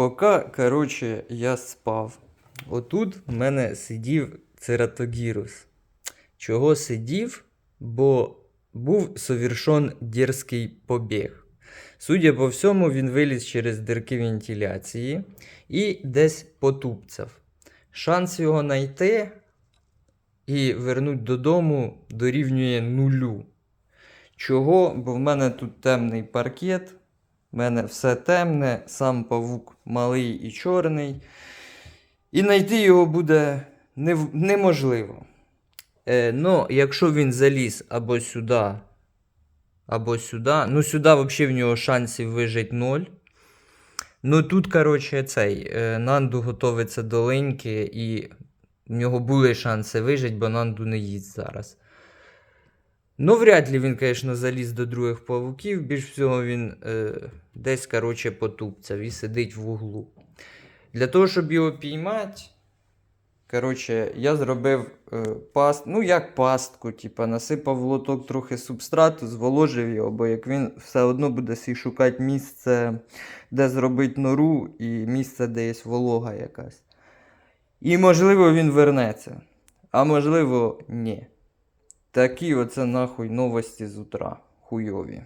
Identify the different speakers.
Speaker 1: Поки, коротше, я спав. Отут в мене сидів цератогірус. Чого сидів? Бо був совершен дерзкий побіг. Судя по всьому, він виліз через дирки вентиляції і десь потупцяв. Шанс його знайти і вернуть додому дорівнює нулю. Чого? Бо в мене тут темний паркет, в мене все темне, сам павук малий і чорний. І знайти його буде неможливо. Е, ну, якщо він заліз або сюди, або сюди. Ну, сюди взагалі в нього шансів вижити ноль. Ну тут, коротше, цей е, Нанду готовиться до линьки, і в нього були шанси вижити, бо Нанду не їсть зараз. Ну, вряд ли він, звісно, заліз до других павуків. Більш всього він е, десь, коротше, потупцяв і сидить в углу. Для того, щоб його піймати, коротше, я зробив е, паст, ну як пастку, типа, насипав лоток трохи субстрату, зволожив його, бо як він все одно буде сі шукати місце, де зробити нору, і місце, де є волога якась. І можливо він вернеться. А можливо, ні. Такі оце нахуй новості з утра. Хуйові.